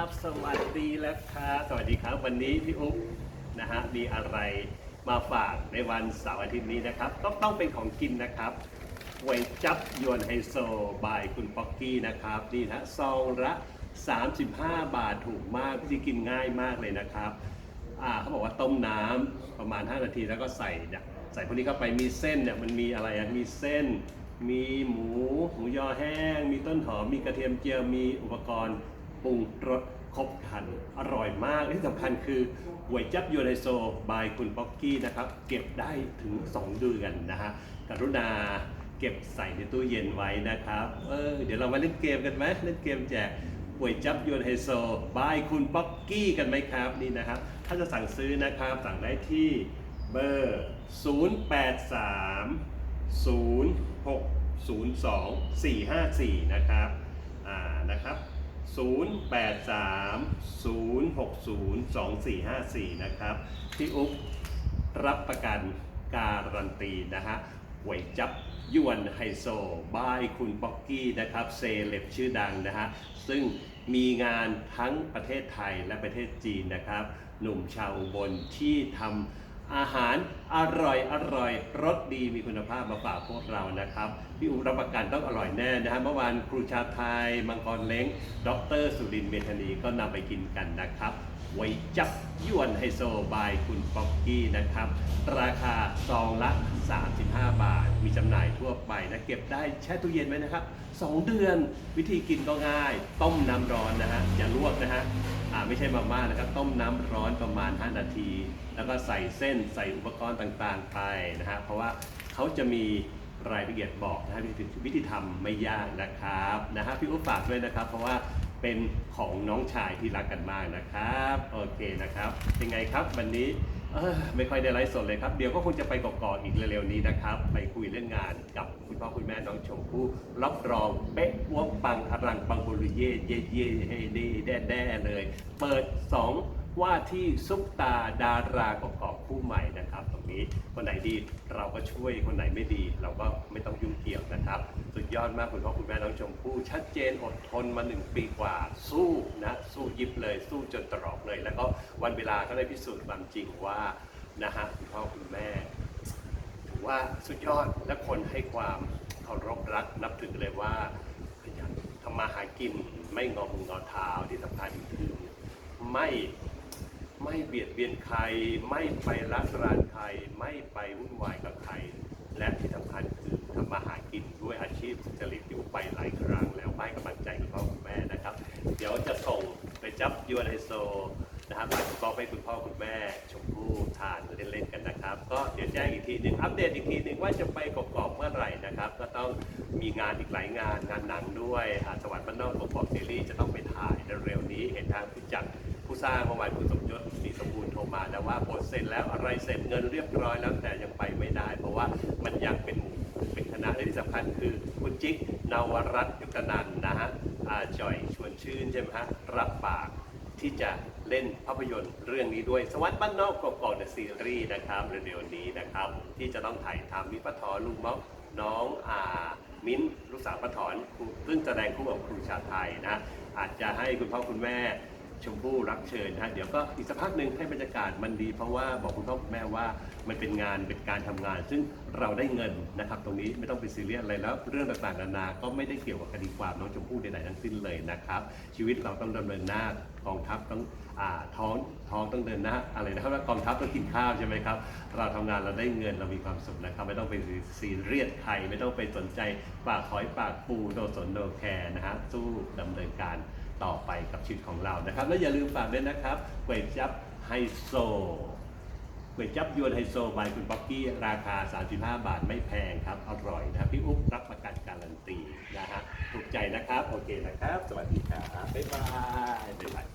สวัสดีแล้วครับ สวัสดีครับ วันนี้พี่อุ๊บนะฮะ มีอะไรมาฝากในวันเสาร์อาทิตย์นี้นะครับ ต้องต้องเป็นของกินนะครับหวยจับยวนไฮโซบายคุณป๊อกกี้นะครับ นี่นะซองละ 35 บาทถูกมากที่กินง่ายมากเลยนะครับอ่าเขาบอกว่าต้มน้ำประมาณ 5 นาทีแล้วก็ใส่เนี่ยใส่พวกนี้เข้าไปมีเส้นเนี่ยมันมีอะไรอะมีเส้น มีหมูหมูยอแห้ง มีต้นหอมมีกระเทียมเจียวมีอุปกรณ์ ปรุงรสครบครันอร่อยมากที่สำคัญคือหวยจับยูไนโซบายคุณป๊อกกี้นะครับ เก็บได้ถึง 2 เดือนนะฮะกรุณาเก็บใส่ในตู้เย็นไว้นะครับ เออ เดี๋ยวเรามาเล่นเกมกันไหมเล่นเกมแจกหวยจับยวนไฮโซบายคุณป๊อกกี้กันไหมครับ นี่นะครับ ถ้าจะสั่งซื้อนะครับ สั่งได้ที่เบอร์ 083 0602-454 นะครับ อ่า นะครับ 083-060-2454 นะครับ พี่อุ๊บรับประกันการันตีนะฮะหวยจับยวนไฮโซบายคุณป๊อกกี้นะครับ เซเลบชื่อดังนะฮะ ซึ่งมีงานทั้งประเทศไทยและประเทศจีนนะครับ หนุ่มชาวอุบลที่ทำ อาหารอร่อยอร่อยรสดีมีคุณภาพมาฝากพวกเรานะครับพี่อูรับประกันต้องอร่อยแน่นะฮะเมื่อวานครูชาไทย มังกรเล้งดรสุรินเมธานีก็นำไปกินกันนะครับ ไว้จับยวนไฮโซบายคุณป๊อกกี้นะครับ ราคาซองละ 35 บาท มีจำหน่ายทั่วไปนะเก็บได้แช่ตู้เย็นไว้นะครับ 2 เดือนวิธีกินก็ง่าย ต้มน้ำร้อนนะฮะอย่าลวกนะฮะอ่าไม่ใช่มาม่านะครับ ต้มน้ำร้อนประมาณ 5 นาที แล้วก็ใส่เส้นใส่อุปกรณ์ต่างๆ ไปนะฮะเพราะว่าเขาจะมีรายละเอียดบอกนะฮะวิธีทำไม่ยากนะครับนะฮะพี่อุ๊บฝากด้วยนะครับ เพราะว่า เป็นของน้องชายที่รักกันมากนะครับ โอเคนะครับเป็นไงครับวันนี้ไม่ค่อยได้ไลฟ์สดเลยครับ เดี๋ยวก็คงจะไปกอกๆอีกเร็วๆนี้นะครับ ไปคุยเรื่องงานกับคุณพ่อคุณแม่น้องชมพู่รับรองเป๊ะอ้วงปังอรังปังบุริเย่เย่เย่เฮเดแด่แด่เลย เปิด 2 ว่าที่ซุปตาดารากอกๆคู่ใหม่นะครับ ตรงนี้คนไหนดีเราก็ช่วยคนไหนไม่ดี เราก็ไม่ต้องยุ่งเกี่ยวนะครับ ยอดมากคุณพ่อคุณแม่น้องชมพู่ชัดเจนอดทนมาหนึ่งปีกว่า สู้นะสู้ยิบเลย สู้จนตรอกเลย แล้วก็วันเวลาก็ได้พิสูจน์ความจริงว่านะฮะคุณพ่อคุณแม่ถือว่าสุดยอดและคนให้ความเคารพรักนับถือเลยว่าขยันทำมาหากินไม่งอมืองอเท้าที่สำคัญคือไม่ไม่เบียดเบียนใคร ไม่ไปรักรานใคร ไม่ไปวุ่นวายกับใครและที่ เดี๋ยวจะส่งไปจับยูไนโซนะครับไปคุณพ่อให้คุณพ่อคุณแม่ชมพู่ทานเล่นๆกันนะครับ ก็เดี๋ยวแจ้งอีกทีหนึ่งอัปเดตอีกทีหนึ่งว่าจะไปกอกๆเมื่อไหร่นะครับ ก็ต้องมีงานอีกหลายงานงานหนังด้วยอาสวรรค์บ้านนอกกอกซีรีส์จะต้องไปถ่ายเร็วๆนี้เห็นทางผู้จัดผู้สร้างเมื่อวานคุณสมยศศรีสมบูรณ์โทรมาแล้วว่าโปรเสร็จแล้วอะไรเสร็จเงินเรียบร้อยแล้วแต่ยังไปไม่ได้ เพราะว่ามันยังเป็นหมู่เป็นคณะและที่สำคัญคือคุณจิ๊กนวรัตน์ยุคนันนะฮะอาจอยช ชื่นใช่ไหมฮะรับปากที่จะเล่นภาพยนตร์เรื่องนี้ด้วยสวัสดิ์บ้านนอกกอกๆเดอะซีรีส์นะครับเร็วๆนี้นะครับ ที่จะต้องถ่ายทำมิปะทอลุงม็อกน้องอามิ้นลูกสาวปะถอนครูซึ่งแสดงคู่กับครูชาไทยนะอาจจะให้คุณพ่อคุณแม่ ชมพู่รับเชิญนะฮะเดี๋ยวก็อีกสักพักหนึ่งให้บรรยากาศมันดี เพราะว่าบอกคุณพ่อคุณแม่ว่ามันเป็นงานเป็นการทำงาน ซึ่งเราได้เงินนะครับ ตรงนี้ไม่ต้องไปซีเรียสอะไรแล้ว เรื่องต่างๆนานาก็ไม่ได้เกี่ยวกับคดีความน้องชมพู่ใดๆทั้งสิ้นเลยนะครับ ชีวิตเราต้องดำเนินหน้ากองทัพต้องอ่าท้องท้องต้องเดินหน้าอะไรนะครับกองทัพต้องกินข้าวใช่ไหมครับ เราทำงานเราได้เงินเรามีความสุขนะครับ ไม่ต้องไปซีเรียสใครไม่ต้องไปสนใจปากหอยปากปูโดสนโดแคร์นะฮะสู้ดำเนินการ ต่อไปกับชีวิตของเรานะครับ แล้วอย่าลืมฝากด้วยนะครับก๋วยจับไฮโซก๋วยจับยวนไฮโซบายคุณป๊อกกี้ราคา 35 บาทไม่แพงครับ อร่อยนะพี่อุ๊บรับประกันการันตีนะฮะถูกใจนะครับ โอเคนะครับ สวัสดีครับ บ๊ายบายบ๊ายบาย